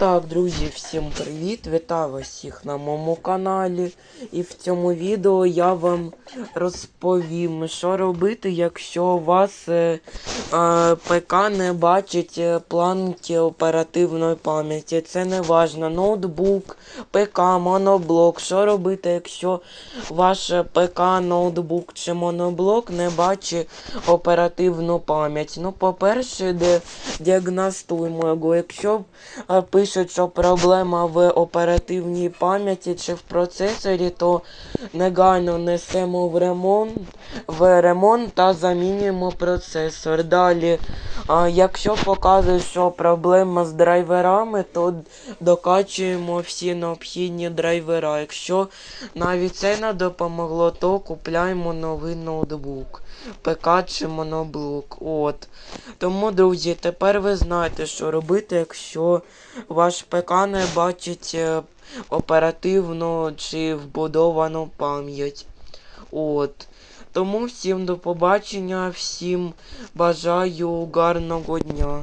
Так, друзі, всім привіт! Вітаю вас всіх на моєму каналі. І в цьому відео я вам розповім, що робити, якщо у вас е, е, ПК не бачить е, планки оперативної пам'яті. Це не важно. Ноутбук, ПК, моноблок. Що робити, якщо ваш ПК, ноутбук чи моноблок не бачить оперативну пам'ять? Ну, по-перше, діагностуємо його. Якщо е, пишуть, що проблема в оперативній пам'яті чи в процесорі, то негайно несемо в ремонт, в ремонт та замінюємо процесор. Далі, а, якщо показує, що проблема з драйверами, то докачуємо всі необхідні драйвера. Якщо навіть це не допомогло, то купляємо новий ноутбук. ПК чи моноблок. От. Тому, друзі, тепер ви знаєте, що робити, якщо ваш ПК не бачить е, оперативну чи вбудовану пам'ять. От. Тому всім до побачення, всім бажаю гарного дня.